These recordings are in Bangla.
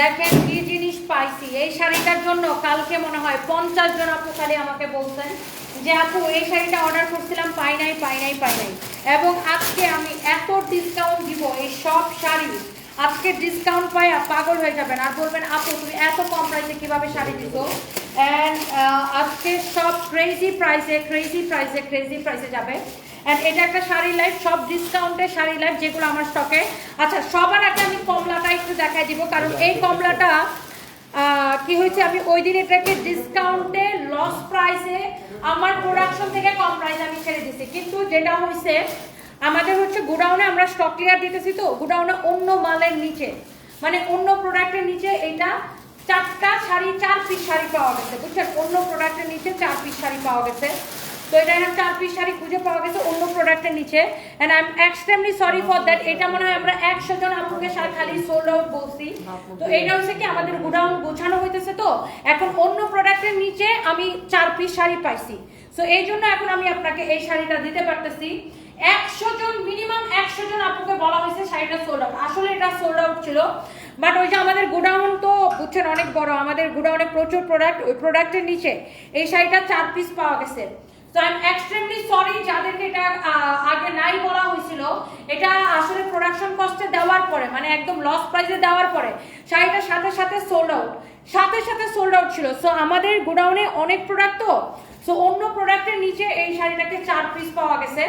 দেখেন কি জিনিস পাইছি। এই শাড়িটার জন্য কালকে মনে হয় পঞ্চাশ জন আপু খালি আমাকে বলছেন যে, আপু, এই শাড়িটা অর্ডার করছিলাম, পাই নাই পাই নাই পাই নাই। এবং আজকে আমি এত ডিসকাউন্ট দিব এই সব শাড়ি। আজকে ডিসকাউন্ট পাই পাগল হয়ে যাবেন। আর বলবেন, আপু, তুমি এত কম প্রাইসে কীভাবে শাড়ি দিছো? অ্যান্ড আজকে সব ক্রেজি প্রাইসে ক্রেজি প্রাইসে ক্রেজি প্রাইসে যাবে। অ্যান্ড এটা একটা শাড়ি লাইফ সব ডিসকাউন্টে শাড়ি লাইফ যেগুলো আমার স্টকে আচ্ছা সবার আগে আমি কমলাটা একটু দেখাই দিব কারণ এই কমলাটা কি হয়েছে আমি ওই দিন এটাকে ডিসকাউন্টে লস প্রাইসে আমার প্রোডাকশন থেকে কম প্রাইসে আমি ছেড়ে দিছি। কিন্তু যেটা হয়েছে আমাদের হচ্ছে গোডাউনে আমরা স্টক ক্লিয়ার দিতেছি তো গোডাউনে অন্য মালের নিচে। মানে অন্য প্রোডাক্টের নিচে এটা চারটা শাড়ি চার পিস শাড়ি পাওয়া গেছে বুঝছেন? অন্য প্রোডাক্টের নিচে চার পিস শাড়ি পাওয়া গেছে। তো এটা এখন চার পিস শাড়ি খুঁজে পাওয়া গেছে অন্য প্রোডাক্টের নিচে। And I am extremely sorry for that এটা মনে হয় আমরা একশো জন আপুকে সার খালি সোল্ড আউট বলছি। তো এটা হচ্ছে কি আমাদের গোডাউন গোছানো হইতেছে তো? এখন অন্য প্রোডাক্টের নিচে আমি চার পিস শাড়ি পাইছি। সো এই জন্য এখন আমি আপনাকে এই শাড়িটা দিতে পারতেছি। একশো জন মিনিমাম একশো জন আপুকে বলা হয়েছে শাড়িটা সোল্ড আউট আসলে এটা সোল্ড আউট ছিল। বাট ওই যে আমাদের গোডাউন তো বুঝছেন অনেক বড়। আমাদের গোডাউনে প্রচুর প্রোডাক্ট ওই প্রোডাক্টের নিচে এই শাড়িটা চার পিস পাওয়া গেছে। তো আই এম এক্সট্রিমলি সরি যাদেরকে এটা আগে নাই বলা হয়েছিল। এটা আসলে প্রোডাকশন কস্টে দেওয়ার পরে মানে একদম লস প্রাইসে দেওয়ার পরে শাড়িটার সাথে সাথে সোল্ড আউট সাথে সাথে সোল্ড আউট ছিল। সো আমাদের গোডাউনে অনেক প্রোডাক্ট তো। সো অন্য প্রোডাক্টের নিচে এই শাড়িটাকে চার পিস পাওয়া গেছে।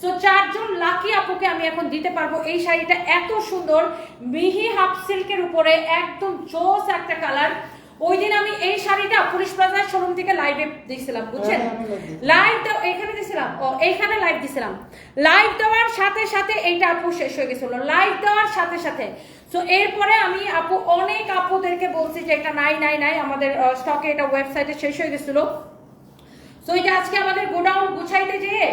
সো চারজন লাকি আপুকে আমি এখন দিতে পারব। এই শাড়িটা এত সুন্দর। মিহি হাফ সিল্কের উপরে একদম জোস একটা কালার ওই দিন আমি এই শাড়িটা পুলিশ প্লাজার শোরুম থেকে লাইভে দিয়েছিলাম বুঝছেন? হ্যাঁ, আমি live দিয়েছি। লাইভ এখানে দিয়েছিলাম ও এইখানে লাইভ দিয়েছিলাম লাইভ দেওয়ার সাথে সাথে এইটা আপু শেষ হয়ে গেছিল। লাইভ দেওয়ার সাথে সাথে। সো এরপরে আমি আপু অনেক আপুদেরকে বলছি যে এটা নাই নাই নাই আমাদের স্টকে এটা ওয়েবসাইটে শেষ হয়ে গেছিল। সো এটা আজকে আমাদের গোডাউন গুছাইতে যেয়ে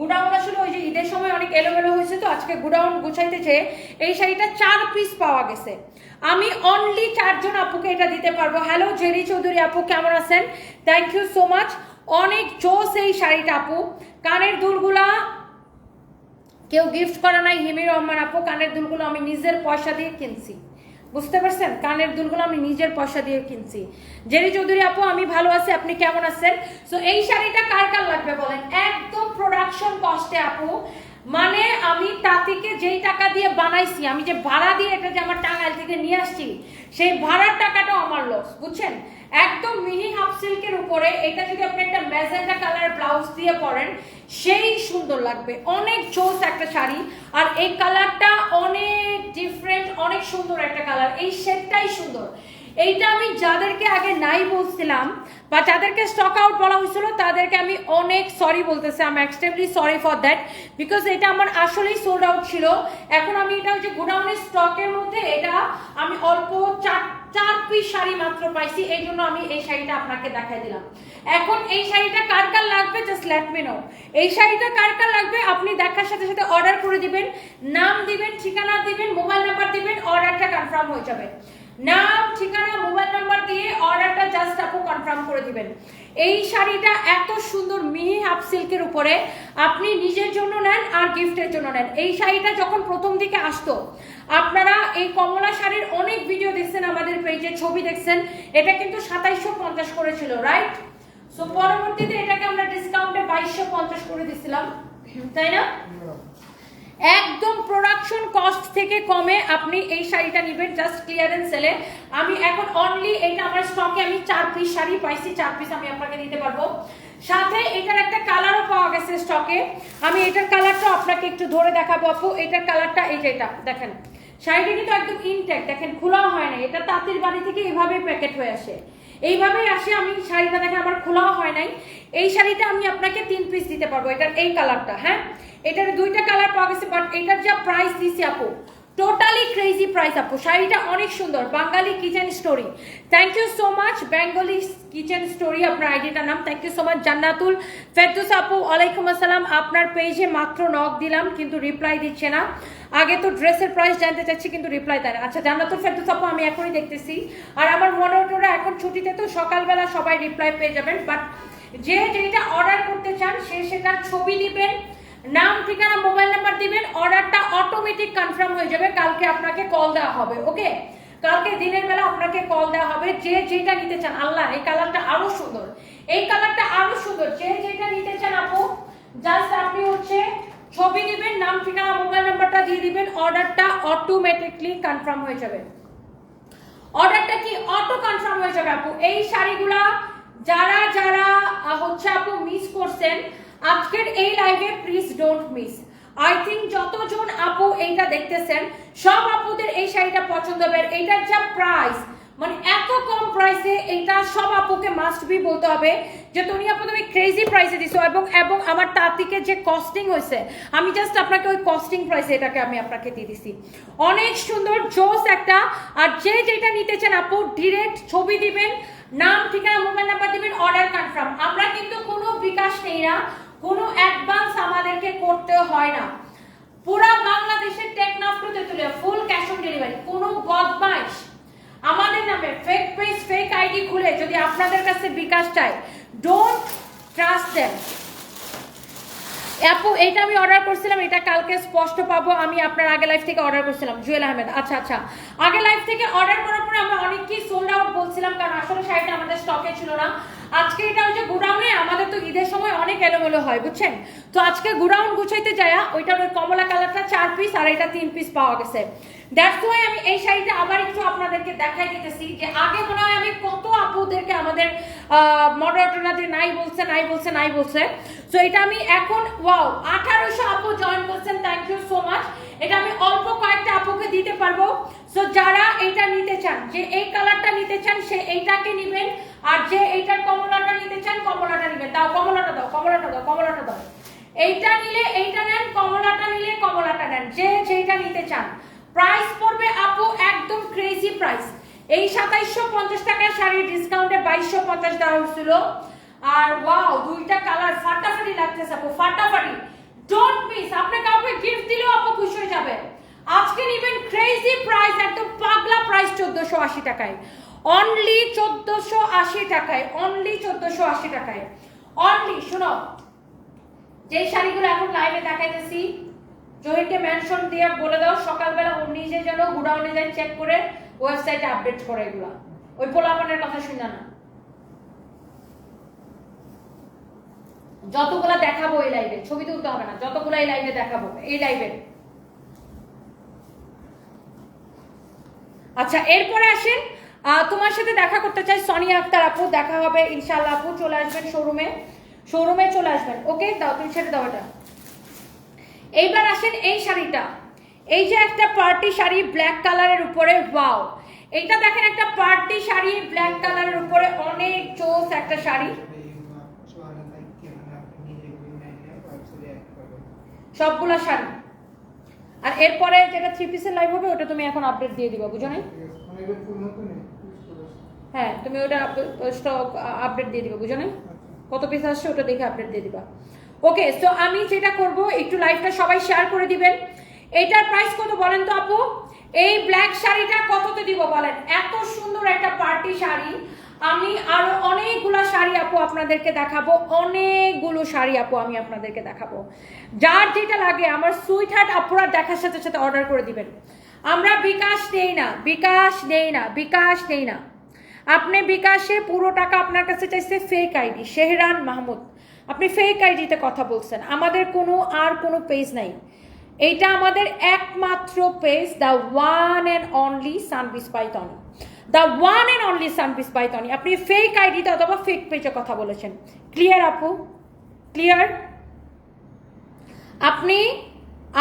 গোডাউন আসলে ওই যে ঈদের সময় অনেক এলোমেলো হয়েছে তো, আজকে গুডাউন গুছাইতে যেয়ে এই শাড়িটা চার পিস পাওয়া গেছে। আমি অনলি চারজন আপুকে এটা দিতে পারব। হ্যালো জেরি চৌধুরী আপু, কেমন আছেন? থ্যাংক ইউ সো মাচ অনেক জোস এই শাড়িটা আপু। কানের দুলগুলা কেউ গিফট করা নাই হিমি রহমান আপু। কানের দুলগুলো আমি নিজের পয়সা দিয়ে কিনছি। বুঝতে পারছেন? কানের দুলগুলো আমি নিজের পয়সা দিয়ে কিনছি। জেরি চৌধুরী আপু, আমি ভালো আছি, আপনি কেমন আছেন? সো এই শাড়িটা কার কার লাগবে বলেন? একদম প্রোডাকশন কস্টে আপু মানে আমি তাঁতিকে যেই টাকা দিয়ে বানাইছি, আমি যে ভাড়া দিয়ে এটা যে আমার টাঙ্গাইল থেকে নিয়ে আসছি, সেই ভাড়ার টাকাটাও আমার লস বুঝছেন? একদম মিনি হাফ সিল্কের উপরে, এটা যদি আপনি একটা ম্যাজেন্টা কালার ব্লাউজ দিয়ে পরেন, সেই সুন্দর লাগবে। অনেক জোস একটা শাড়ি, আর এই কালারটা অনেক ডিফারেন্ট অনেক সুন্দর একটা কালার। এই শেডটাই সুন্দর। এইটা আমি যাদেরকে আগে নাই বলছিলাম, বা যাদেরকে স্টক আউট বলা হয়েছিল, তাদেরকে আমি অনেক সরি বলতেছি। আমি extremely sorry for that because এটা আমার আসলেই সোল্ড আউট ছিল। এখন আমি এটা হচ্ছে গোডাউনের স্টকের মধ্যে এটা আমি অল্প চার চার পিস শাড়ি মাত্র পাইছি, এই জন্য আমি এই শাড়িটা আপনাকে দেখাই দিলাম। এখন এই শাড়িটা কার কার লাগবে? জাস্ট লেট মি নো এই শাড়িটা কার কার লাগবে? আপনি দেখার সাথে সাথে অর্ডার করে দিবেন, নাম দিবেন, ঠিকানা দিবেন মোবাইল নাম্বার দিবেন অর্ডারটা কনফার্ম হয়ে যাবে। নাম, ঠিকানা, মোবাইল নাম্বার দিয়ে অর্ডারটা জাস্ট আপু কনফার্ম করে দিবেন। এই শাড়িটা এত সুন্দর মিহি হাফ সিল্কের উপরে। আপনি নিজের জন্য নেন আর গিফটের জন্য নেন। এই শাড়িটা যখন প্রথম দিকে আসতো, আপনারা এই কমলা শাড়ির অনেক ভিডিও দেখছেন আমাদের পেজে ছবি দেখছেন। এটা কিন্তু সাতাইশশো পঞ্চাশ করেছিল রাইট সো পরবর্তীতে এটাকে আমরা ডিসকাউন্টে বাইশশো পঞ্চাশ করে দিছিলাম। তাই না? একদম প্রোডাকশন কস্ট থেকে কমে আপনি এই শাড়িটা নেবেন জাস্ট ক্লিয়ারেন্স সেলে আমি এখন অনলি এটা আমার স্টকে আমি চার পিস শাড়ি পাইছি, চার পিস আমি আপনাকে দিতে পারব। সাথে এটার একটা কালারও পাওয়া গেছে স্টকে আমি এটার কালারটা আপনাকে একটু ধরে দেখাবো আপু। এটার কালারটা যে এটা, দেখেন। শাড়িটা কিন্তু একদম ইনটেক দেখেন, খোলাও হয় না এটা তাঁতির বাড়ি থেকে এভাবে প্যাকেট হয়ে আসে। এইভাবেই আসে, আমি শাড়িটা দেখে আমার খোলাও হয় নাই। এই শাড়িটা আমি আপনাকে তিন পিস দিতে পারব, এটার এই কালারটা হ্যাঁ? এটার দুইটা কালার পাওয়া গেছে বাট এটার যা প্রাইস দিছি আপু টোটালি ক্রেজি প্রাইস আপু শাড়িটা অনেক সুন্দর, Bangali kitchen story thank you so much Bengali kitchen story আপনার আইডিটার নাম. Thank you so much Jannatul Ferdous আপু, ওয়ালাইকুম আসসালাম। আপনার পেজে মাত্র নক দিলাম, কিন্তু রিপ্লাই দিচ্ছে না। আগে তো ড্রেসের প্রাইস জানতে চাচ্ছি, কিন্তু রিপ্লাই দেয় আচ্ছা জান্নাতুল ফেরদুস আপু, আমি এখনই দেখতেছি। আর আমার মনে মনোটরা, এখন ছুটিতে তো সকালবেলা সবাই রিপ্লাই পেয়ে যাবেন বাট যে যেটা অর্ডার করতে চান, সে সেটার ছবি দিবেন নাম, ঠিকানা, মোবাইল নাম্বার দিবেন, অর্ডারটা অটোমেটিক কনফার্ম হয়ে যাবে। কালকে আপনাকে কল দেওয়া হবে ওকে কালকে দিনের বেলা আপনাকে কল দেওয়া হবে, যে যেটা নিতে চান, আল্লাহ, এই কালারটা আরও সুন্দর। এই কালারটা আরও সুন্দর, যে যেটা নিতে চান আপু জাস্ট আপনি হচ্ছে ছবি দিবেন, নাম, ঠিকানা, মোবাইল নাম্বারটা দিয়ে দিবেন, অর্ডারটা অটোমেটিকলি কনফার্ম হয়ে যাবে। অর্ডারটা কি অটো কনফার্ম হয়ে যাবে আপু? এই শাড়িগুলা যারা যারা হচ্ছে আপু মিস করছেন আজকের এই লাইভে please don't miss I think যতজন আপু এইটা দেখতেছেন, সব আপুদের এই শাড়িটা পছন্দ হবে। এইটার যা প্রাইস মানে এত কম প্রাইসে এইটা সব আপুকে মাস্ট বি বলতে হবে যে, তুমি আপু, তুমি ক্রেজি প্রাইসে দিছো এবং এবং আমার তাঁতিকে যে কস্টিং হয়েছে, আমি জাস্ট আপনাকে ওই কস্টিং প্রাইসে এটাকে আমি আপনাকে দিয়ে দিছি। অনেক সুন্দর, জোস একটা। আর যে যেটা নিতে চান আপু ডিরেক্ট ছবি দিবেন, নাম, ঠিকানা মোবাইল নাম্বার দিবেন অর্ডার কনফার্ম আমরা কিন্তু কোনো বিকাশ নেই না। কোনো অ্যাডভান্স আমাদেরকে করতে হয় না। পুরা বাংলাদেশের Teknaf to Tetulia full cash on delivery কোনো বদমাইশ। আমাদের নামে ফেক পেজ ফেক আইডি খুলে যদি আপনাদের কাছে বিকাশ চায় ডোন্ট ট্রাস্ট দেম আপু এটা আমি অর্ডার করছিলাম, এটা কালকে স্পষ্ট পাবো, আমি আপনার আগে লাইফ থেকে অর্ডার করছিলাম, জুয়েল আহমেদ। আচ্ছা আচ্ছা। আগে লাইফ থেকে অর্ডার করার পরে আমরা অনেককেই সোল্ড আউট বলছিলাম, কারণ আসলে শাড়িটা আমাদের স্টকে ছিল না। আজকে এটা হচ্ছে গুডাউনে, আমাদের তো ঈদের সময় অনেক এলোমেলো হয়, বুঝছেন? তো আজকে গুডাউন গুছাইতে যায় ওইটার ওই কমলা কালারটা চার পিস আর এটা তিন পিস পাওয়া গেছে। দ্যাটস ওয়াই আমি এই শাড়িটা আবার একটু আপনাদেরকে দেখাই দিতেছি যে আগে মনে হয় আমি কত আপুদেরকে আমাদের মডারেটরদের নাই বলছে নাই বলছে নাই বলছে। তো এটা আমি এখন ওয়াও আঠারোশো আপু জয়েন করছেন থ্যাংক ইউ সো মাচ এটা আমি অল্প কয়েকটা আপুকে দিতে পারব। সো যারা এটা নিতে চান, যে এই কালারটা নিতে চান, সে এইটাকে নিবেন। আর যে এইটার কমলাটা নিতে চান, কমলাটা নিবেন। দাও, কমলাটা দাও কমলাটা দাও কমলাটা দাও। এইটা নিলে এইটা নেন, কমলাটা নিলে কমলাটা নেন। যে যেটা নিতে চান। প্রাইস পড়বে আপু একদম ক্রেজি প্রাইস এই সাতাইশশো পঞ্চাশ টাকার শাড়ির ডিসকাউন্টে বাইশশো পঞ্চাশ দেওয়া হয়েছিল। আর ওয়াও দুইটা কালার ফাটাফাটি লাগতেছে আপু, ফাটাফাটি। ডোন্ট মিস আপনি কাউকে গিফট দিলেও আপু খুশি হয়ে যাবে। আজকে নিবেন ক্রেজি প্রাইস একদম পাগলা প্রাইস চোদ্দশো আশি টাকায়। অনলি চোদ্দশো আশি টাকায় অনলি চোদ্দশো আশি টাকায়। অনলি শোনো, যেই শাড়িগুলো এখন লাইভে দেখাইতেছি, জহিরকে মেনশন দিয়ে বলে দাও, সকালবেলা ও নিজে যেন গুডাউনে যায় চেক করে ওয়েবসাইটে আপডেট করে এগুলা। ওই পোলাপানের কথা শুনে না। যতগুলা দেখাবো এই লাইভে ছবি তুলতে হবে না, যতগুলা এই লাইভে দেখাবো, এই লাইভে আচ্ছা এরপরে আসেন তোমার সাথে দেখা করতে চাই সোনিয়া আক্তার আপু, দেখা হবে ইনশাআল্লাহ আপু, চলে আসবেন শোরুমে শোরুমে চলে আসবেন, ওকে? দাও তুমি ছেড়ে দাও এইবার আসেন এই শাড়িটা। এই যে একটা পার্টি শাড়ি ব্ল্যাক কালারের উপরে ওয়াও এইটা দেখেন একটা পার্টি শাড়ি ব্ল্যাক কালারের উপরে, অনেক চোস একটা শাড়ি। সবগুলা শাড়ি। আর এরপরে যেটা থ্রি পিসের লাইভ হবে ওটা তুমি এখন আপডেট দিয়ে দিবা বুঝো নাই? হ্যাঁ তুমি ওটা স্টক আপডেট দিয়ে দিবা বুঝো নাই? কত পিস আসছে ওটা দেখে আপডেট দিয়ে দিবা। ওকে সো আমি যেটা করব একটু লাইভটা সবাই শেয়ার করে দিবেন। এটার প্রাইস কত বলেন তো আপু? এই ব্ল্যাক শাড়িটা কততে দিব বলেন? এত সুন্দর একটা পার্টি শাড়ি। আমি আরও অনেকগুলো শাড়ি আপু আপনাদেরকে দেখাবো, অনেকগুলো শাড়ি আপু আমি আপনাদেরকে দেখাবো। যার যেটা লাগে আমার সুইট হার্ট আপুরা দেখার সাথে সাথে অর্ডার করে দিবেন। আমরা বিকাশ নেই না, বিকাশ নেই না, বিকাশ নেই না। আপনি বিকাশে পুরো টাকা আপনার কাছে চাইছে ফেক আইডি শেহরান মাহমুদ। আপনি ফেক আইডিতে কথা বলছেন, আমাদের কোনো আর কোনো পেজ নাই। এইটা আমাদের একমাত্র page the one and only সানবিস পাইথনি দ্য ওয়ান অ্যান্ড অনলি সানবিস পাইথনি আপনি ফেক আইডিতে অথবা ফেক পেজে কথা বলেছেন। ক্লিয়ার আপু? ক্লিয়ার আপনি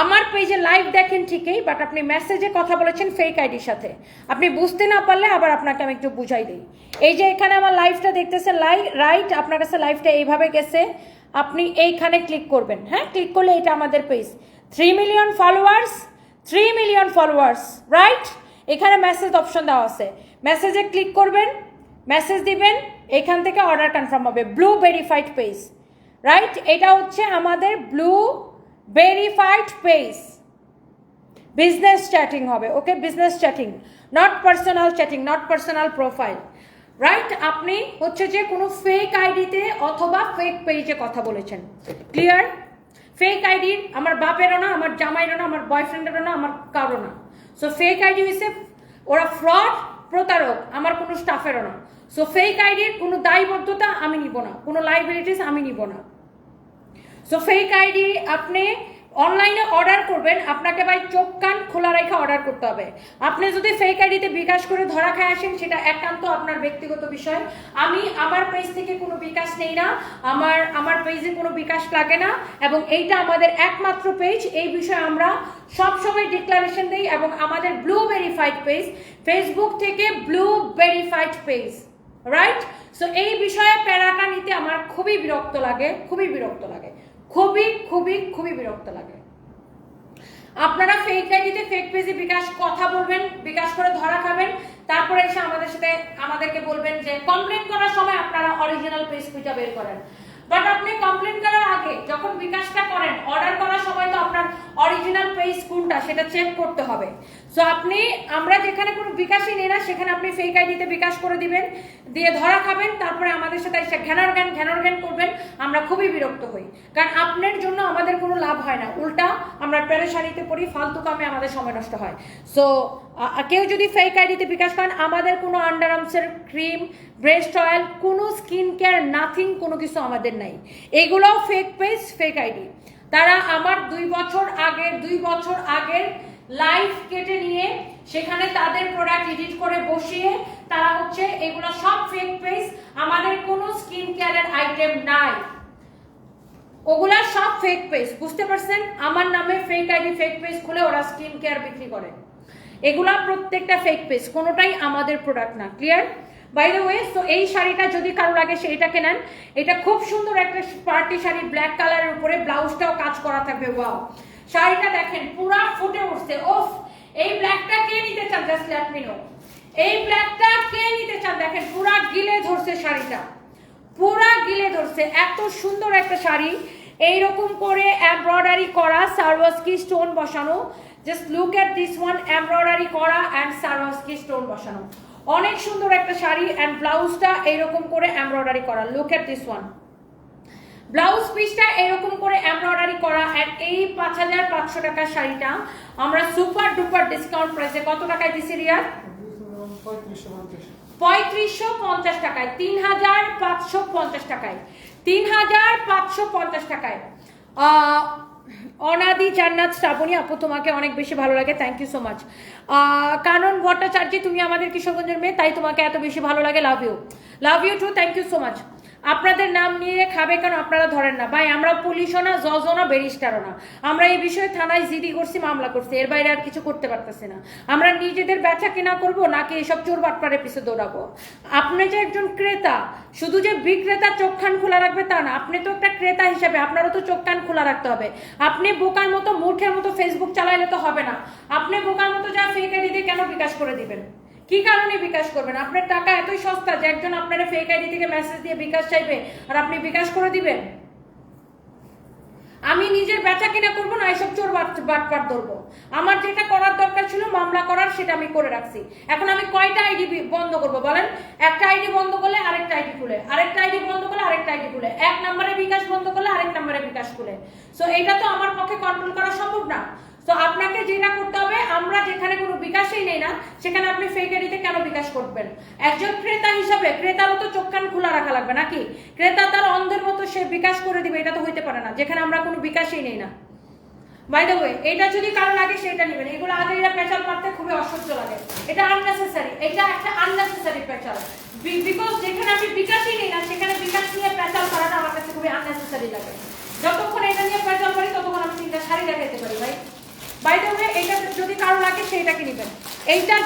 আমার পেজে লাইভ দেখেন ঠিকই বাট আপনি মেসেজে কথা বলেছেন ফেক আইডির সাথে। আপনি বুঝতে না পারলে আবার আপনাকে আমি একটু বুঝাই দিই। এই যে এখানে আমার লাইভটা দেখতেছে, লাই রাইট আপনার কাছে লাইভটা এইভাবে গেছে, আপনি এইখানে ক্লিক করবেন। হ্যাঁ ক্লিক করলে এটা আমাদের page three million followers three million followers right এখানে মেসেজ অপশন দেওয়া আছে। মেসেজে ক্লিক করবেন মেসেজ দিবেন, এখান থেকে অর্ডার কনফার্ম হবে। ব্লু ভেরিফাইড পেজ রাইট এটা হচ্ছে আমাদের blue verified page business chatting হবে okay business chatting not personal chatting not personal profile right আপনি হচ্ছে যে কোনো ফেক আইডিতে অথবা ফেক পেজে কথা বলেছেন ক্লিয়ার ফেক আইডি আমার বাপেরও না, আমার জামাইরও না, আমার বয়ফ্রেন্ডেরও না, আমার কারও না। সো ফেক আইডি হয়েছে ওরা ফ্রড প্রতারক, আমার কোনো স্টাফেরও না। সো ফেক আইডির কোনো দায়বদ্ধতা আমি নিব না, কোনো লাইবিলিটিস আমি নিব না। সো ফেক আইডি আপনি অনলাইনে অর্ডার করবেন, আপনাকে ভাই চোখ কান খোলা রেখে অর্ডার করতে হবে। আপনি যদি ফেক আইডিতে বিকাশ করে ধরা খায় আসেন, সেটা একান্ত আপনার ব্যক্তিগত বিষয়। আমি আমার পেজ থেকে কোনো বিকাশ নেই না, আমার আমার পেজে কোনো বিকাশ লাগে না, এবং এইটা আমাদের একমাত্র পেজ এই বিষয়ে আমরা সবসময় ডিক্লারেশন দিই, এবং আমাদের ব্লু ভেরিফাইড পেজ ফেসবুক থেকে blue verified page right so এই বিষয়ে প্যারাটা নিতে আমার খুবই বিরক্ত লাগে, খুবই বিরক্ত লাগে। খুবই খুবই খুবই বিরক্ত লাগে। আপনারা ফেক আইডিতে ফেক পেজে বিকাশ কথা বলবেন, বিকাশ করে ধরা খাবেন, তারপরে এসে আমাদের সাথে, আমাদেরকে বলবেন যে কমপ্লেন করার সময় আপনারা অরিজিনাল পেজ খুঁজে বের করেন। বাট আপনি কমপ্লেন করার আগে যখন বিকাশটা করেন অর্ডার করার সময় তো আপনার অরিজিনাল পেজ কোনটা সেটা চেক করতে হবে। সো আপনি, আমরা যেখানে কোনো বিকাশই নেই না, সেখানে আপনি ফেক আইডিতে বিকাশ করে দিবেন, দিয়ে ধরা খাবেন, তারপরে আমাদের সাথে এসে ঘ্যানর জ্ঞান ঘ্যানর জ্ঞান করবেন, আমরা খুবই বিরক্ত হই। কারণ আপনার জন্য আমাদের কোনো লাভ হয় না, উল্টা আমরা পেরেশানিতে পড়ি, ফালতু কামে আমাদের সময় নষ্ট হয়। সো কেউ যদি ফেক আইডিতে বিকাশ করেন, আমাদের কোনো আন্ডার আর্মসের ক্রিম ব্রেস্ট অয়েল কোনো স্কিন কেয়ার নাথিং কোনো কিছু আমাদের নাই। এগুলোও ফেক পেজ ফেক আইডি তারা আমার দুই বছর আগের, দুই বছর আগের লাইফ কেটে নিয়ে সেখানে তাদের প্রোডাক্ট এডিট করে বসিয়ে তারা হচ্ছে এগুলো সব ফেক পেজ আমাদের কোনো স্কিন কেয়ারের আইটেম নাই। ওগুলা সব ফেক পেজ বুঝতে পারছেন? আমার নামে ফেক আইডি ফেক পেজ খুলে ওরা স্কিন কেয়ার বিক্রি করে। এগুলা প্রত্যেকটা ফেক পেজ কোনোটাই আমাদের প্রোডাক্ট না ক্লিয়ার বাই দ্য ওয়ে তো এই শাড়িটা যদি কারও লাগে সেইটা কেনেন এটা খুব সুন্দর একটা পার্টি শাড়ি ব্ল্যাক কালারের উপরে ব্লাউজটাও কাজ করা থাকবে ওয়াও শাড়িটা দেখেন, পুরা ফুটে উঠছে। ওফ, এই ব্ল্যাকটা কে নিতে চান? জাস্ট লেট মি নো এই ব্ল্যাকটা কে নিতে চান? দেখেন, পুরা গিলে ধরছে শাড়িটা। পুরা গিলে ধরছে। এত সুন্দর একটা শাড়ি। এইরকম করে এমব্রয়ডারি করা সার্ভাসকি স্টোন বসানো। Just look at this one embroidery করা অ্যান্ড সার্ভাসকি স্টোন বসানো। অনেক সুন্দর একটা শাড়ি অ্যান্ড ব্লাউজটা এইরকম করে এমব্রয়ডারি করা। Look at this one blouse পিসটা এরকম করে এমব্রয়ডারি করা অ্যান্ড এই পাঁচ হাজার পাঁচশো টাকার শাড়িটা আমরা সুপার ডুপার ডিসকাউন্ট প্রাইসে কত টাকায় দিছি রিয়া পঁয়ত্রিশশো পঁয়ত্রিশশো পঞ্চাশ টাকায় তিন হাজার পাঁচশো পঞ্চাশ টাকায়। তিন হাজার পাঁচশো পঞ্চাশ টাকায়। অনাদি জান্নাত শ্রাবণী আপু, তোমাকে অনেক বেশি ভালো লাগে। Thank you so much Kanon Bhattacharya, তুমি আমাদের কিশোরগঞ্জের মেয়ে, তাই তোমাকে এত বেশি ভালো লাগে। Love you love you too thank you so much আপনাদের নাম নিয়ে খাবে কেন আপনারা ধরেন না। ভাই, আমরা পুলিশও না জজও না ব্যারিস্টারও না। আমরা এই বিষয়ে থানায় জিডি করছি, মামলা করছি। এর বাইরে আর কিছু করতে পারতেছি না। আমরা নিজেদের বেচা কেনা করব, নাকি এসব চোর বাটপারের পিছু দৌড়াবো? আপনি যে একজন ক্রেতা, শুধু যে বিক্রেতা চোখ কান খোলা রাখবে তা না, আপনি তো একটা ক্রেতা হিসেবে, আপনারও তো চোখ কান খোলা রাখতে হবে। আপনি বোকার মতো, মূর্খের মতো ফেসবুক চালাইলে তো হবে না। আপনি বোকার মতো যা ফেক আইডি দিয়ে কেন বিকাশ করে দিবেন? কি কারণে বিকাশ করবেন? আপনার টাকা এতই সস্তা যে একজন আপনার ফেক আইডি থেকে মেসেজ দিয়ে বিকাশ চাইবে আর আপনি বিকাশ করে দিবেন? আমি নিজের বেচা কিনা করব না, এসব চোর বাট- বাটপাট ধরবো। আমার যেটা করার দরকার ছিল, মামলা করার, সেটা আমি করে রাখছি। এখন আমি কয়টা আইডি বন্ধ করব বলেন? একটা আইডি বন্ধ করলে আরেকটা আইডি খুলে। আরেকটা আইডি বন্ধ করলে আরেকটা আইডি খুলে। এক নম্বরে বিকাশ বন্ধ করলে আরেক নম্বরে বিকাশ খুলে। সো এটা তো আমার পক্ষে কন্ট্রোল করা সম্ভব না। তো আপনাকে যেটা করতে হবে, আমরা যেখানে কোনো বিকাশই নেই না, সেখানে আপনি ফেক আইডিতে কেন বিকাশ করবেন? একজন ক্রেতা হিসাবে, ক্রেতারও তো চোখ কান খোলা রাখা লাগবে নাকি? ক্রেতা তার অন্ধের মতো সে বিকাশ করে দিবে, এটা তো হইতে পারে না, যেখানে আমরা কোনো বিকাশই নেই না। বাই দ্য ওয়ে এটা যদি কারও লাগে, সেটা নেবেন। এগুলো আগে এটা পেঁচাল মারতে খুবই অসহ্য লাগে। এটা আননেসেসারি এটা একটা আননেসেসারি পেঁচাল। বিকজ যেখানে আমি বিকাশই নেই না, সেখানে বিকাশ নিয়ে পেঁচাল করাটা আমার কাছে খুবই আননেসেসারি লাগে। যতক্ষণ এটা নিয়ে পেঁচাল করি, ততক্ষণ আমি তিনটা শাড়ি দেখাইতে পারি, ভাই। বাই দ্য এটা যদি কারও লাগে, সেইটাকে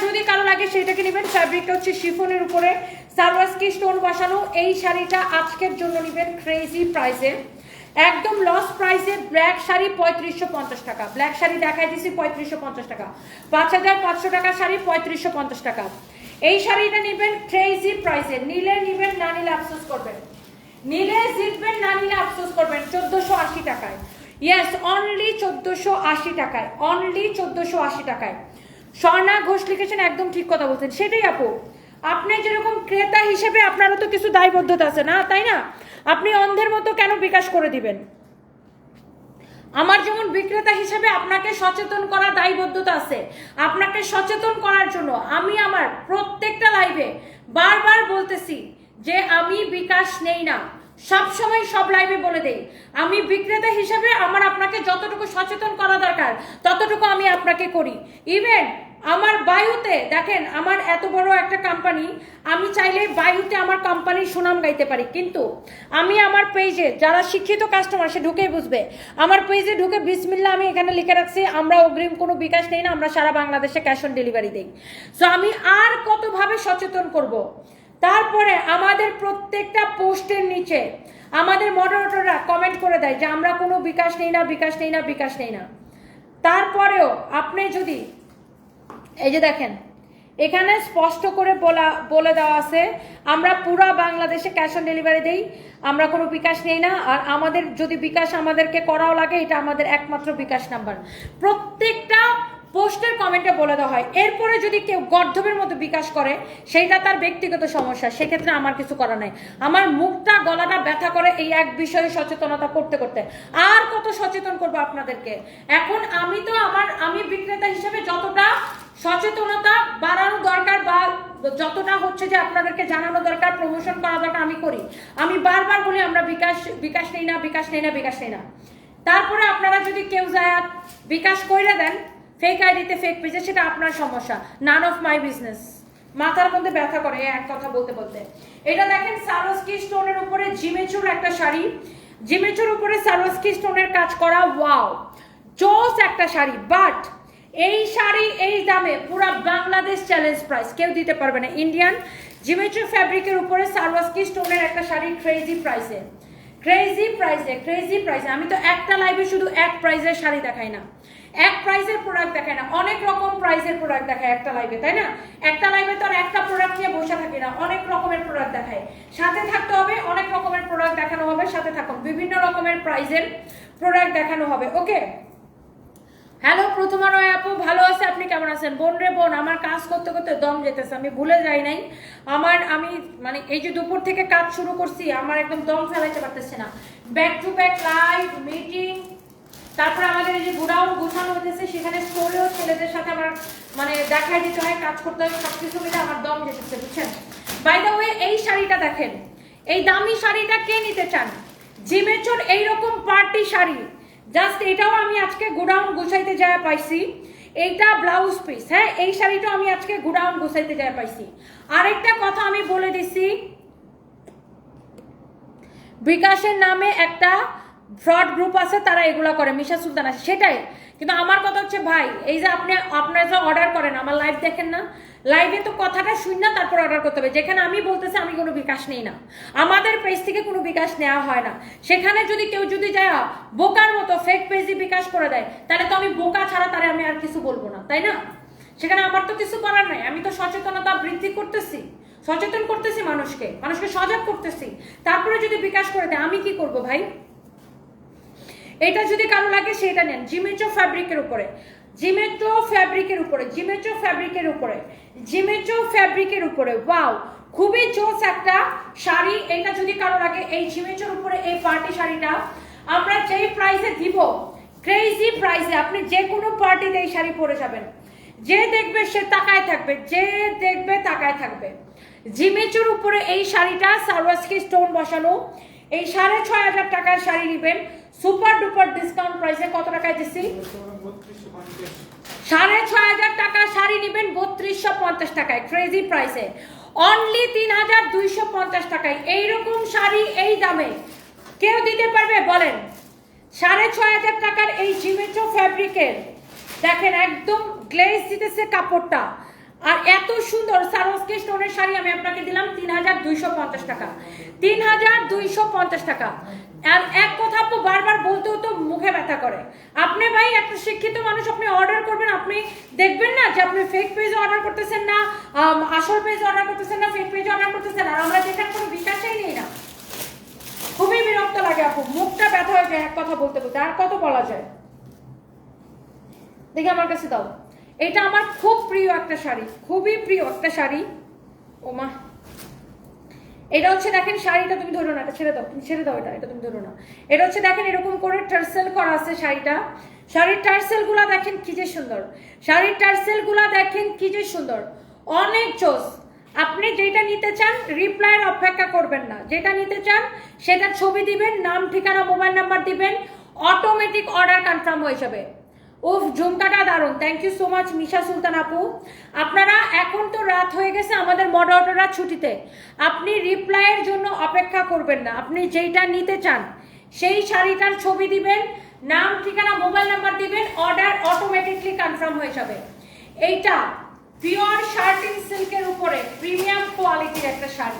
যদি কারও লাগে, সেইটাকে হচ্ছে উপরে। স্টোন বসানো। এই শাড়িটা আজকের জন্য একদম লস প্রাইসে ব্ল্যাক শাড়ি পঁয়ত্রিশশো পঞ্চাশ টাকা। ব্ল্যাক শাড়ি দেখাই পঁয়ত্রিশশো পঞ্চাশ টাকা। পাঁচ হাজার পাঁচশো টাকা শাড়ি, পঁয়ত্রিশশো পঞ্চাশ টাকা। এই শাড়িটা নেবেন ক্রেজি প্রাইসে নিলে নিবেন না নিলে আফসোস করবেন। জিতবেন না নিলে আফসোস করবেন। চোদ্দোশো আশি টাকায়। ইয়েস অনলি চোদ্দোশো আশি টাকায় অনলি চোদ্দোশো আশি টাকায়। স্বর্ণা ঘোষ লিখেছেন, একদম ঠিক কথা বলছেন। সেটাই আপু, আপনি যেরকম ক্রেতা হিসেবে আপনারও তো কিছু দায়বদ্ধতা আছে না, তাই না? আপনি অন্ধের মতো কেন বিকাশ করে দিবেন? আমার যেমন বিক্রেতা হিসেবে আপনাকে সচেতন করার দায়বদ্ধতা আছে, আপনাকে সচেতন করার জন্য আমি আমার প্রত্যেকটা লাইভে বারবার বলতেছি যে আমি বিকাশ নেই না। সব সময় সব লাইভে বলে দেই। আমি বিক্রেতা হিসেবে আমার আপনাকে যতটুকু সচেতন করা দরকার, ততটুকু আমি আপনাকে করি। ইভেন আমার বায়ুতে, দেখেন, আমার এত বড় একটা কোম্পানি আমি চাইলে বায়ুতে আমার কোম্পানির সুনাম গাইতে পারি। কিন্তু আমি আমার পেজে যারা শিক্ষিত কাস্টমার সে ঢুকেই বুঝবে। আমার পেজে ঢুকে বিসমিল্লা আমি এখানে লিখে রাখছি, আমরা অগ্রিম কোনো বিকাশ নেই না, আমরা সারা বাংলাদেশে ক্যাশ অন ডেলিভারি দিই। সো আমি আর কতভাবে সচেতন করব। তারপরে আমাদের প্রত্যেকটা পোস্টের নিচে আমাদের মডারেটররা কমেন্ট করে দেয় যে আমরা কোনো বিকাশ নেই না, বিকাশ নেই না, বিকাশ নেই না। তারপরেও আপনি যদি, এই যে দেখেন, এখানে স্পষ্ট করে বলা, বলে দেওয়া আছে, আমরা পুরা বাংলাদেশে ক্যাশ অন ডেলিভারি দেই, আমরা কোনো বিকাশ নেই না, আর আমাদের যদি বিকাশ আমাদেরকে করাও লাগে, এটা আমাদের একমাত্র বিকাশ নাম্বার। প্রত্যেকটা পোস্টের কমেন্টে বলে দেওয়া হয়, এরপরে যদি কেউ গর্ধবের মতো বিকাশ করে, সেইটা তার ব্যক্তিগত সমস্যা, সেক্ষেত্রে আমার কিছু করা নাই। আমার মুখটা, গলাটা ব্যথা করে এই এক বিষয়ে সচেতনতা করতে করতে। আর কত সচেতন করব আপনাদেরকে? এখন আমি তো আমার, আমি বিক্রেতা হিসেবে যতটা সচেতনতা বাড়ানো দরকার বা যতটা হচ্ছে যে আপনাদেরকে জানানো দরকার প্রমোশন করা দরকার আমি করি। আমি বারবার বলি, আমরা বিকাশ বিকাশ নেই না, বিকাশ নেই না, বিকাশ নেই না। তারপরে আপনারা যদি কেউ যায় বিকাশ কইরে দেন ফেক আইডিতে ফেক পেজে সেটা আপনার সমস্যা। নান অফ মাই বিজনেস মাথার মধ্যে ব্যথা করে এক কথা বলতে বলতে। এটা দেখেন সারোস্কি স্টোনের উপরে জিমেচুর একটা শাড়ি। জিমেচুর উপরে সারোস্কি স্টোনের কাজ করা ওয়াও জোস একটা শাড়ি বাট এই শাড়ি এই দামে পুরো বাংলাদেশ চ্যালেঞ্জ প্রাইস কেউ দিতে পারবে না। ইন্ডিয়ান জিমেচু ফ্যাব্রিকের উপরে সারওয়াস্কি স্টোনের একটা শাড়ি ক্রেজি প্রাইসে ক্রেজি প্রাইসে ক্রেজি প্রাইসে আমি তো একটা লাইভে শুধু এক প্রাইজের শাড়ি দেখাই না। এক প্রাইসের প্রোডাক্ট দেখায় না। অনেক রকম প্রাইসের প্রোডাক্ট দেখায় একটা লাইভে তাই না? একটা লাইভে তো আর একটা প্রোডাক্ট নিয়ে বসে থাকি না। অনেক রকমের প্রোডাক্ট দেখায়। সাথে থাকতে হবে, অনেক রকমের প্রোডাক্ট দেখানো হবে, সাথে থাকুন। বিভিন্ন রকমের প্রাইসের প্রোডাক্ট দেখানো হবে ওকে হ্যালো, প্রথমা রয় আপু, ভালো আছে? আপনি কেমন আছেন? বোন রে বোন, আমার কাজ করতে করতে দম যেতেছে, আমি ভুলে যাই নাই। আমার, আমি মানে এই যে দুপুর থেকে কাজ শুরু করছি, আমার একদম দম ফেলাইতে পারতেছে না। Back to back live meeting তারপর আমাদের এই যে গোডাউন গোছানো হতেছে সেখানে স্টোরেও ছেলেদের সাথে আমার মানে দেখায় দিতে হয়, কাজ করতে হয় সব কিছু মিলে আমার দম যেতেছে, বুঝছেন? বাই দ্য ওয়ে এই শাড়িটা দেখেন। এই দামি শাড়িটা কে নিতে চান? জিমেচোর এইরকম পার্টি শাড়ি। জাস্ট এটাও আমি আজকে গোডাউন গুছাইতে যায় পাইছি। এইটা ব্লাউজ পিস হ্যাঁ? এই শাড়িটাও আমি আজকে গোডাউন গুছাইতে যায় পাইছি। আরেকটা কথা আমি বলে দিছি। বিকাশের নামে একটা ফ্রড গ্রুপ আছে, তারা এগুলা করে, মিশা সুলতান আছে। সেটাই। কিন্তু আমার কথা হচ্ছে, ভাই, এই যে আপনি আপনারা যে অর্ডার করেন, আমার লাইভ দেখেন না। লাইভে তো কথাটা শুন না, তারপর অর্ডার করতে হবে। যেখানে আমি বলতেছি, আমি কোনো বিকাশ নেই না। আমাদের পেজ থেকে কোনো বিকাশ নেওয়া হয় না। সেখানে যদি কেউ যদি যায় বোকার মতো ফেক পেজই বিকাশ করে দেয়, তাহলে তো আমি বোকা ছাড়া তারে আমি আর কিছু বলব না, তাই না? সেখানে আমার তো কিছু করার নাই। আমি তো সচেতনতা বৃদ্ধি করতেছি। সচেতন করতেছি মানুষকে মানুষকে সজাগ করতেছি। তারপরে যদি বিকাশ করে দেয়, আমি কি করব ভাই? এটা যদি কারও লাগে, সেটা নেন। জিমেচো ফ্যাব্রিকের উপরে। জিমেচো ফ্যাব্রিকের উপরে জিমেচো ফ্যাব্রিকের উপরে। জিমেচো ফ্যাব্রিকের উপরে, ওয়াও! খুবই জোস একটা শাড়ি। এটা যদি কারও লাগে, এই জিমেচোর উপরে, এই পার্টি শাড়িটা আমরা যেই প্রাইসে দিব ক্রেজি প্রাইসে আপনি যে কোনো পার্টিতে এই শাড়ি পরে যাবেন। যে দেখবে, সে তাকায় থাকবে। যে দেখবে, তাকায় থাকবে। জিমেচুর উপরে এই শাড়িটা সারওয়াসকি স্টোন বসানো। এই সাড়ে ছয় হাজার টাকার শাড়ি নেবেন। সুপার ডুপার ডিসকাউন্ট প্রাইসে কত টাকায় পঞ্চাশ সাড়ে ছয় হাজার টাকার শাড়ি নেবেন, বত্রিশশো পঞ্চাশ টাকায় ক্রেজি প্রাইসে অনলি তিন হাজার দুইশো পঞ্চাশ টাকায়। এইরকম শাড়ি এই দামে। কেউ দিতে পারবে? বলেন। সাড়ে ছয় হাজার টাকার এই জিমেচো ফ্যাব্রিকের। দেখেন, একদম গ্লেজ দিতেছে কাপড়টা। আর এত সুন্দর সারোসকে স্টোনের শাড়ি আমি আপনাকে দিলাম তিন হাজার দুইশো পঞ্চাশ টাকা। তিন হাজার দুইশো পঞ্চাশ টাকা। আর এক কথা আপু, বারবার বলতেও তো মুখে ব্যথা করে। আপনি ভাই, একটা শিক্ষিত মানুষ, আপনি অর্ডার করবেন, আপনি দেখবেন না যে আপনি ফেক পেজ অর্ডার করতেছেন না আসল পেজ অর্ডার করতেছেন না ফেক পেজ অর্ডার করতেছেন আর আমরা যেখানে কোনো বিশ্বাসই নেই না। খুবই বিরক্ত লাগে আপু, মুখটা ব্যথা হয়ে যায় এক কথা বলতে বলতে। আর কত বলা যায়? দেখি আমার কাছে দাও। এটা আমার খুব প্রিয় একটা শাড়ি, খুবই প্রিয় একটা শাড়ি। ওমা এটা হচ্ছে দেখেন শাড়িটা তুমি ধরো না, এটা ছেড়ে দাও ছেড়ে দাও এটা এটা তুমি ধরো না। এটা হচ্ছে দেখেন এরকম করে টার্সেল করা আছে শাড়িটা। শাড়ির টার্সেলগুলা দেখেন কি যে সুন্দর। শাড়ির টার্সেলগুলা দেখেন কি যে সুন্দর। অনেক চোস আপনি যেটা নিতে চান রিপ্লাইয়ের অপেক্ষা করবেন না। যেটা নিতে চান, সেটা ছবি দিবেন, নাম, ঠিকানা, মোবাইল নাম্বার দিবেন অটোমেটিক অর্ডার কনফার্ম হয়ে যাবে। উফ ঝুমকাটা দারুণ। Thank you so much Misha Sultan আপু। আপনারা, এখন তো রাত হয়ে গেছে, আমাদের মডারেটররা ছুটিতে। আপনি রিপ্লাইয়ের জন্য অপেক্ষা করবেন না। আপনি যেইটা নিতে চান, সেই শাড়িটার ছবি দিবেন, নাম, ঠিকানা মোবাইল নাম্বার দিবেন অর্ডার অটোমেটিকলি কনফার্ম হয়ে যাবে। এইটা পিওর শার্টিং সিল্কের উপরে প্রিমিয়াম কোয়ালিটির একটা শাড়ি।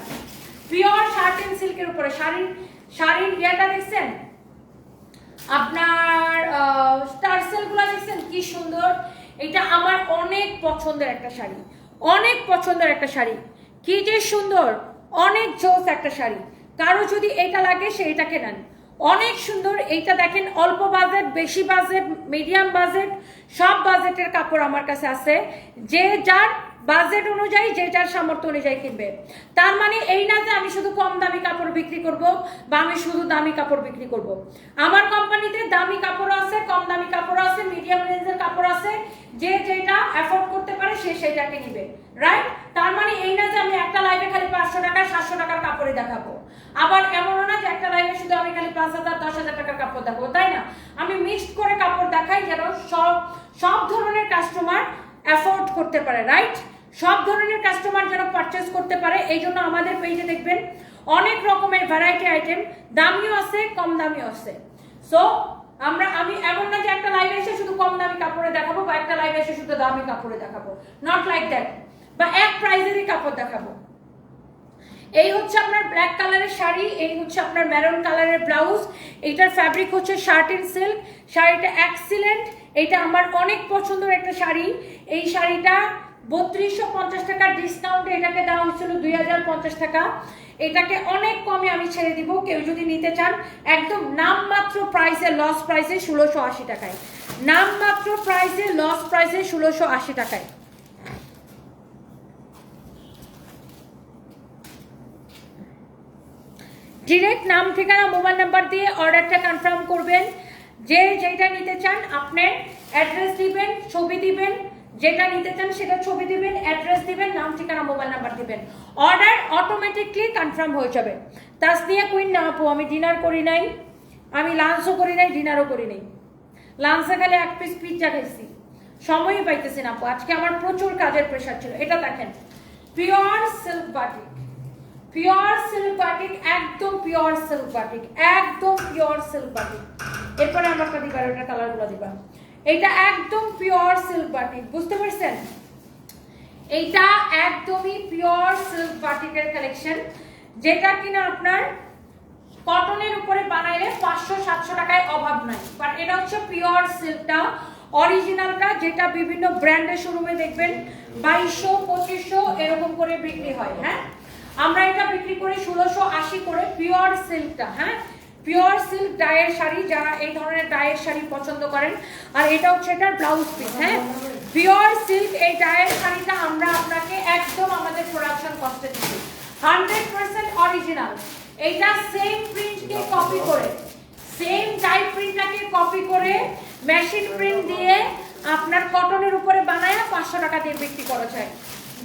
পিওর শার্টিং সিল্কের উপরে শাড়ির শাড়ির ইয়েটা দেখছেন? আপনার টার্সেলগুলো দেখছেন? কি সুন্দর। এটা আমার অনেক পছন্দের একটা শাড়ি। অনেক পছন্দের একটা শাড়ি। কি যে সুন্দর। অনেক জোস একটা শাড়ি। কারও যদি এটা লাগে, সে এটাকে নেন। অনেক সুন্দর। এইটা দেখেন, অল্প বাজেট বেশি বাজেট মিডিয়াম বাজেট সব বাজেটের কাপড় আমার কাছে আছে। যে যার বাজেট অনুযায়ী যে যার সামর্থ্য অনুযায়ী কিনবে। তার মানে এই না যে আমি শুধু কম দামি কাপড় বিক্রি করব বা আমি শুধু দামি কাপড় বিক্রি করব। আমার কোম্পানিতে দামি কাপড় আছে, কম দামি কাপড় আছে মিডিয়াম রেঞ্জের কাপড় আছে, যে যেটা অ্যাফোর্ড করতে পারে সে সেটাকে নিবে। রাইট তার মানে এই না যে আমি একটা লাইভে খালি পাঁচশো টাকা সাতশো টাকার কাপড়ে দেখাবো। আবার এমনও না যে একটা লাইভে শুধু আমি খালি পাঁচ হাজার, দশ হাজার টাকার কাপড় দেখাবো, তাই না? আমি মিক্সড করে কাপড় দেখাই যেন সব সব ধরনের কাস্টমার অ্যাফোর্ড করতে পারে রাইট সব ধরনের কাস্টমার যেন পারচেস করতে পারে, এই জন্য আমাদের পেজে দেখবেন অনেক রকমের ভ্যারাইটি আইটেম দামিও আছে, কম দামিও আছে। সো আমরা, আমি এমন না যে একটা লাইভে এসে শুধু কম দামি কাপড়ে দেখাবো বা একটা লাইভে এসে শুধু দামি কাপড়ে দেখাবো। নট লাইক দ্যাট বা এক প্রাইজেরই কাপড় দেখাবো। এই হচ্ছে আপনার ব্ল্যাক কালারের শাড়ি, এই হচ্ছে আপনার ম্যারন কালারের ব্লাউজ এইটার ফ্যাব্রিক হচ্ছে শার্টিন সিল্ক শাড়িটা এক্সিলেন্ট এটা আমার অনেক পছন্দের একটা শাড়ি। এই শাড়িটা বত্রিশশো পঞ্চাশ টাকার ডিসকাউন্টে এটাকে দেওয়া হয়েছিল দুই হাজার পঞ্চাশ টাকা। এটাকে অনেক কমে আমি ছেড়ে দিব, কেউ যদি নিতে চান। একদম নামমাত্র প্রাইসে লস প্রাইসে ষোলোশো আশি টাকায়। নামমাত্র প্রাইসে লস প্রাইসে ষোলোশো আশি টাকায়। ডিরেক্ট নাম, ঠিকানা মোবাইল নাম্বার দিয়ে অর্ডারটা কনফার্ম করবেন। যে যেটা নিতে চান, আপনি অ্যাড্রেস দিবেন, ছবি দিবেন যেটা নিতে চান সেটা ছবি দিবেন অ্যাড্রেস দিবেন, নাম, ঠিকানা মোবাইল নাম্বার দিবেন। অর্ডার অটোমেটিকলি কনফার্ম হয়ে যাবে। তাসনিয়া কুইন না আপু, আমি ডিনার করি নাই। আমি লাঞ্চও করি নাই ডিনারও করি নাই। লাঞ্চে খালি এক পিস পিৎজা খাইছি। সময়ই পাইতেছি না আপু, আজকে আমার প্রচুর কাজের প্রেশার ছিল। এটা দেখেন pure silk batik pure silk batik একদম পিওর সিল্ক বাটিক একদম পিওর সিল্ক বাটিক এরপরে আমারটা দিবা ওটা কালারগুলো দিবা। এটা একদম পিওর সিল্ক বাটিক বুঝতে পারছেন? এইটা একদমই পিওর সিল্ক বাটিকের কালেকশন যেটা কিনা আপনার কটনের উপরে বানাইলে পাঁচশো, সাতশো টাকায় অভাব নাই। বাট এটা হচ্ছে পিওর সিল্কটা অরিজিনালটা যেটা বিভিন্ন ব্র্যান্ডের শোরুমে দেখবেন, বাইশশো, পঁচিশশো এরকম করে বিক্রি হয় হ্যাঁ? আমরা এটা বিক্রি করি ষোলোশো আশি করে পিওর সিল্কটা হ্যাঁ? পিওর সিল্ক ডায়ের শাড়ি যারা এই ধরনের ডায়ের শাড়ি পছন্দ করেন, আর এটা হচ্ছে এটার ব্লাউজ পিস হ্যাঁ? পিওর সিল্ক এই ডায়ের শাড়িটা আমরা আপনাকে একদম আমাদের প্রোডাকশন কস্টে দিচ্ছি হান্ড্রেড পার্সেন্ট অরিজিনাল এইটা সেম প্রিন্টকে কপি করে সেম টাইপ প্রিন্টটাকে কপি করে মেশিন প্রিন্ট দিয়ে আপনার কটনের উপরে বানায় পাঁচশো টাকা দিয়ে বিক্রি করা যায়।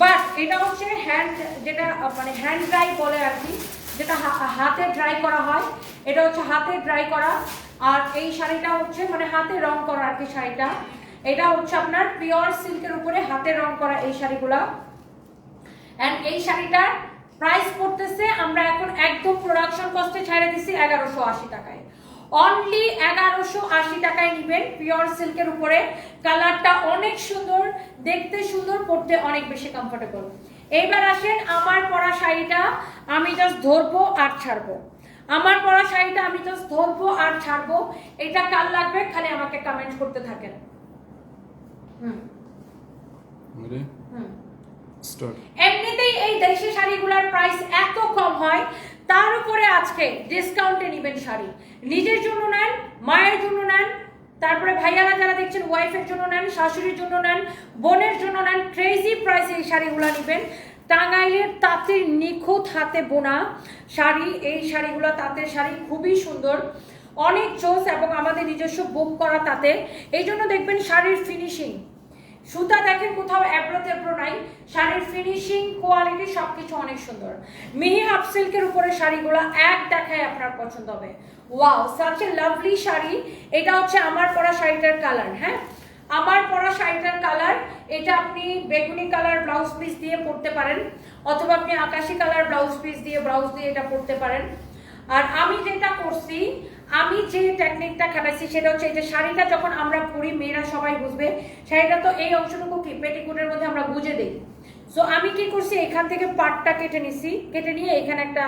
বাট এটা হচ্ছে হ্যান্ড যেটা মানে হ্যান্ড ড্রাই বলে আর কি। যেটা হাতে ড্রাই করা হয়, এটা হচ্ছে হাতে ড্রাই করা, আর এই শাড়িটা হচ্ছে মানে হাতে রং করা আর কি শাড়িটা। এটা হচ্ছে আপনার পিওর সিল্কের উপরে হাতে রং করা এই শাড়িগুলা। এন্ড এই শাড়িটার প্রাইস পড়তেছে, আমরা এখন একদম প্রোডাকশন কস্টে ছেড়ে দিছি এগারোশো আশি টাকায়। অনলি এগারোশো আশি টাকায় নিবেন পিওর সিল্কের উপরে। কালারটা অনেক সুন্দর, দেখতে সুন্দর পড়তে অনেক বেশি কমফোর্টেবল এইবার আসেন আমার পরা শাড়িটা আমি জাস্ট ধরবো আর ছাড়বো। আমার পরা শাড়িটা আমি জাস্ট ধরবো আর ছাড়বো। এটা কাল লাগবে? খালি আমাকে কমেন্ট করতে থাকেন। হুম? হুম. এমনিতেই এই দেশি শাড়িগুলোর প্রাইস এত কম হয় তার উপরে আজকে ডিসকাউন্টে নেবেন শাড়ি। নিজের জন্য নেন মায়ের জন্য নেন তারপরে ভাইয়ারা যারা দেখছেন ওয়াইফের জন্য নেন, শাশুড়ির জন্য নেন, বোনের জন্য নেন ক্রেজি প্রাইসে এই শাড়িগুলো নেবেন। টাঙ্গাইলের তাঁতের নিখুঁত হাতে বোনা শাড়ি, এই শাড়িগুলো তাঁতের শাড়ি খুবই সুন্দর। অনেক চোস এবং আমাদের নিজস্ব বুক করা তাতে। এই জন্য দেখবেন শাড়ির ফিনিশিং সুতা দেখেন কোথাও অ্যাব্রো তেব্রো নাই, শাড়ির ফিনিশিং কোয়ালিটি সবকিছু অনেক সুন্দর। মিহি হাফ সিল্কের উপরে শাড়িগুলো এক দেখায় আপনার পছন্দ হবে। Wow such a lovely sari. এটা হচ্ছে আমার পরা শাড়িটার কালার হ্যাঁ? আমার পরা শাড়িটার কালার এটা আপনি বেগুনি কালার ব্লাউজ পিস দিয়ে পরতে পারেন, অথবা আপনি আকাশি কালার ব্লাউজ পিস দিয়ে ব্লাউজ দিয়ে এটা পরতে পারেন। আর আমি যেটা করছি আমি যে টেকনিকটা খাটাইছি সেটা হচ্ছে এই যে শাড়িটা যখন আমরা পরি, মেয়েরা সবাই বুঝবে, শাড়িটা তো এই অংশটুকু কি, পেটিকুটের মধ্যে আমরা বুঝে দিই। সো আমি কি করছি, এখান থেকে পাটটা কেটে নিছি, কেটে নিয়ে এখানে একটা,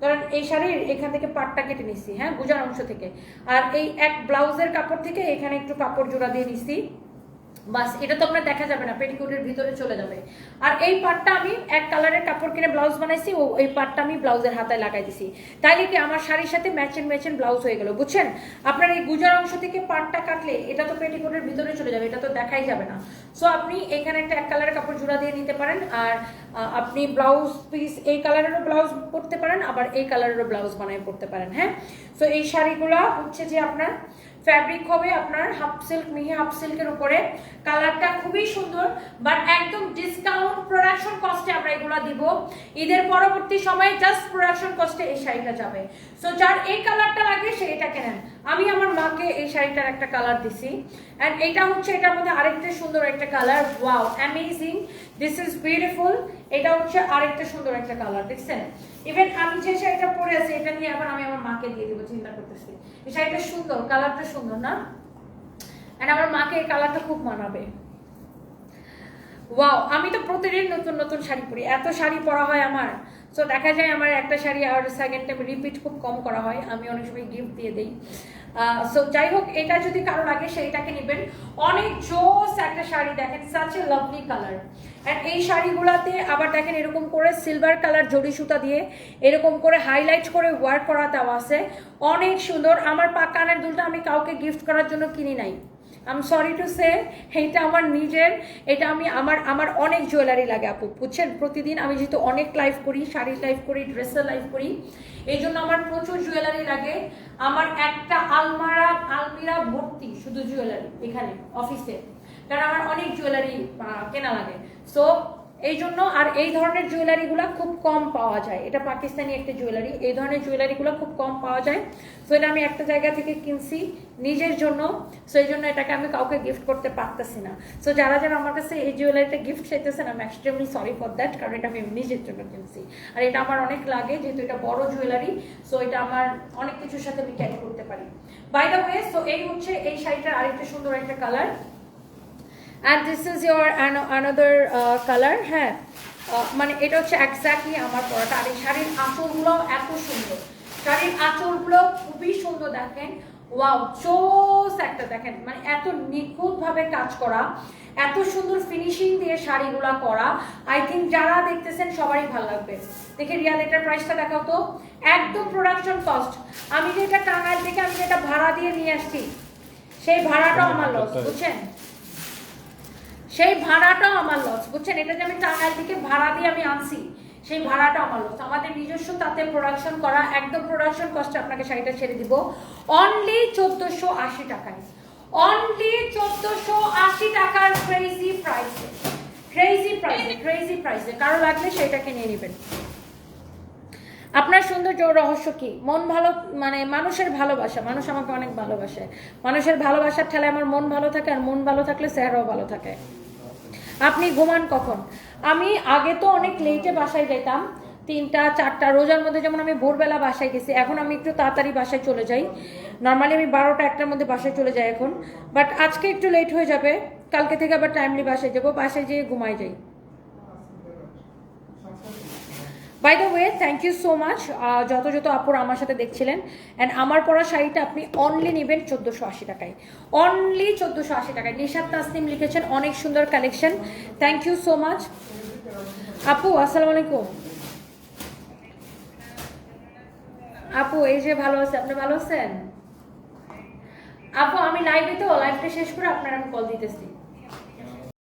ধরেন এই শাড়ির এখান থেকে পাটটা কেটে নিছি হ্যাঁ গুজার অংশ থেকে। আর এই এক ব্লাউজের কাপড় থেকে এখানে একটু কাপড় জোড়া দিয়ে নিছি। বাস, এটা তো আপনার দেখা যাবে না, পেটিকোটের ভিতরে চলে যাবে। আর এই পাটটা আমি এক কালারের কাপড় কিনে ব্লাউজ বানাইছি, ও এই পাটটা আমি ব্লাউজের হাতায় লাগাই দিছি। তাইলে কি আমার শাড়ির সাথে ম্যাচেন ম্যাচেন ব্লাউজ হয়ে গেল, বুঝছেন? আপনার এই গুজার অংশ থেকে পাটটা কাটলে এটা তো পেটিকোটের ভিতরে চলে যাবে, এটা তো দেখাই যাবে না। সো আপনি এখানে একটা এক কালারের কাপড় জোড়া দিয়ে নিতে পারেন, আর আপনি ব্লাউজ পিস এই কালারেরও ব্লাউজ পরতে পারেন, আবার এই কালারেরও ব্লাউজ বানায় পরতে পারেন হ্যাঁ? সো এই শাড়িগুলো হচ্ছে যে আপনার ফ্যাব্রিক হবে আপনার হাফ সিল্ক মিহি হাফ সিল্কের উপরে। কালারটা খুবই সুন্দর বাট একদম ডিসকাউন্ট প্রোডাকশন কস্টে আমরা এগুলো দিব। ঈদের পরবর্তী সময়ে জাস্ট প্রোডাকশন কস্টে এই শাড়িটা যাবে। সো যার এই কালারটা লাগে, সে এটা কেনেন। আমি আমার মাকে এই শাড়িটার একটা কালার দিছি। অ্যান্ড এটা হচ্ছে, এটার মধ্যে আরেকটা সুন্দর একটা colour wow amazing this is beautiful এটা হচ্ছে আরেকটা সুন্দর একটা কালার দেখছেন? ইভেন আমি যে শাড়িটা পরে আছি, এটা নিয়ে আবার আমি আমার মাকে দিয়ে দেবো, চিন্তা করতেছি। এই শাড়িটা সুন্দর, কালারটা সুন্দর, না? এন্ড আমার মাকে এই কালারটা খুব মানাবে। ওয়াও আমি তো প্রতিদিন নতুন নতুন শাড়ি পরি। এত শাড়ি পরা হয় আমার। সো দেখা যায় আমার একটা শাড়ি আর সেকেন্ড টাইম রিপিট খুব কম করা হয়। আমি অনেক সময় গিফট দিয়ে দিই। সো যাই হোক এটা যদি কারও লাগে, সেইটাকে নেবেন। অনেক জোস একটা শাড়ি দেখেন such a lovely colour and এই শাড়িগুলোতে আবার দেখেন, এরকম করে সিলভার কালার জড়ি সুতা দিয়ে, এরকম করে হাইলাইট করে ওয়ার্ক করা দেওয়া আছে। অনেক সুন্দর। আমার পা কানের দুলটা আমি কাউকে গিফট করার জন্য কিনি নাই। আম সরি টু সে এটা আমার নিজের, এটা আমি আমার আমার অনেক জুয়েলারি লাগে আপু, বুঝছেন? প্রতিদিন আমি যেহেতু অনেক লাইভ করি, শাড়ির লাইভ করি ড্রেসের লাইভ করি এই জন্য আমার প্রচুর জুয়েলারি লাগে। আমার একটা আলমারা, আলমিরা ভর্তি শুধু জুয়েলারি এখানে অফিসে কারণ আমার অনেক জুয়েলারি কেনা লাগে। সো এই জন্য আর এই ধরনের জুয়েলারিগুলো খুব কম পাওয়া যায়। এটা পাকিস্তানি একটা জুয়েলারি এই ধরনের জুয়েলারিগুলো খুব কম পাওয়া যায়। সো এটা আমি একটা জায়গা থেকে কিনছি নিজের জন্য। সো এই জন্য এটাকে আমি কাউকে গিফট করতে পারতেছি না। সো যারা যারা আমার কাছে এই জুয়েলারিটা গিফট চাইতেছেন আমি এক্সট্রিমলি সরি ফর দ্যাট কারণ এটা আমি নিজের জন্য কিনছি। আর এটা আমার অনেক লাগে, যেহেতু এটা বড় জুয়েলারি সো এটা আমার অনেক কিছুর সাথে আমি ক্যারি করতে পারি। বাই দ্য ওয়ে সো এই হচ্ছে এই শাড়িটার আরেকটা সুন্দর একটা colour and this is your another colour হ্যাঁ। মানে এটা হচ্ছে এক্স্যাক্টলি আমার পরাটা। আর এই শাড়ির আঁচলগুলো এত সুন্দর। শাড়ির আঁচলগুলো খুবই সুন্দর দেখেন। ওয়াও চোস একটা দেখেন। মানে এত নিখুঁতভাবে কাজ করা। এত সুন্দর ফিনিশিং দিয়ে শাড়িগুলা করা। আই থিঙ্ক যারা দেখতেছেন সবারই ভালো লাগবে। দেখে রিয়াল এটার প্রাইসটা দেখাও তো। একদম প্রোডাকশন কস্ট আমি যেটা টাঙ্গাইল থেকে আমি যেটা ভাড়া দিয়ে নিয়ে আসছি সেই ভাড়াটাও আমার লস বুঝছেন? সেই ভাড়াটাও আমার লস বুঝছেন? এটা যে আমি টাঙ্গাইল থেকে ভাড়া দিয়ে আমি আনছি, সেই ভাড়াটা আমার লস আমাদের নিজস্ব তাতে প্রোডাকশন করা, একদম প্রোডাকশন কস্টে আপনাকে শাড়িটা ছেড়ে দিব। অনলি চোদ্দোশো আশি টাকায়। অনলি চোদ্দোশো আশি টাকার ক্রেজি প্রাইসে ক্রেজি প্রাইসে ক্রেজি প্রাইসে কারও লাগলে সেটাকে নিয়ে নেবেন। সৌন্দর্য রহস্য কি? মন ভালো মানে মানুষের ভালোবাসা, মানুষ আমাকে অনেক ভালোবাসে। মানুষের ভালোবাসার ঠেলায় আমার মন ভালো থাকে আর মন ভালো থাকলে চেহারাও ভালো থাকে। আপনি ঘুমান কখন? আমি আগে তো অনেক লেটে বাসায় যেতাম, তিনটা, চারটা, রোজার মধ্যে যেমন আমি ভোরবেলা বাসায় গেছি, এখন আমি একটু তাড়াতাড়ি বাসায় চলে যাই। নর্মালি আমি বারোটা, একটার মধ্যে বাসায় চলে যাই এখন। বাট আজকে একটু লেট হয়ে যাবে, কালকে থেকে আবার টাইমলি বাসায় যাব, বাসায় যেয়ে ঘুমাই যাই। By the way thank you so much যত যত আপুর আমার সাথে দেখছিলেন অ্যান্ড আমার পরা শাড়িটা আপনি অনলি নেবেন চোদ্দোশো আশি টাকায়। অনলি চোদ্দোশো আশি টাকায়। নিশাদ তাসনিম লিখেছেন, অনেক সুন্দর collection thank you so much আপু, আসসালামু আলাইকুম। আপু, এই যে ভালো আছে, আপনি ভালো আছেন? আপু, আমি লাইভে তো লাইভটা শেষ করে আপনার আমি কল দিতেছি।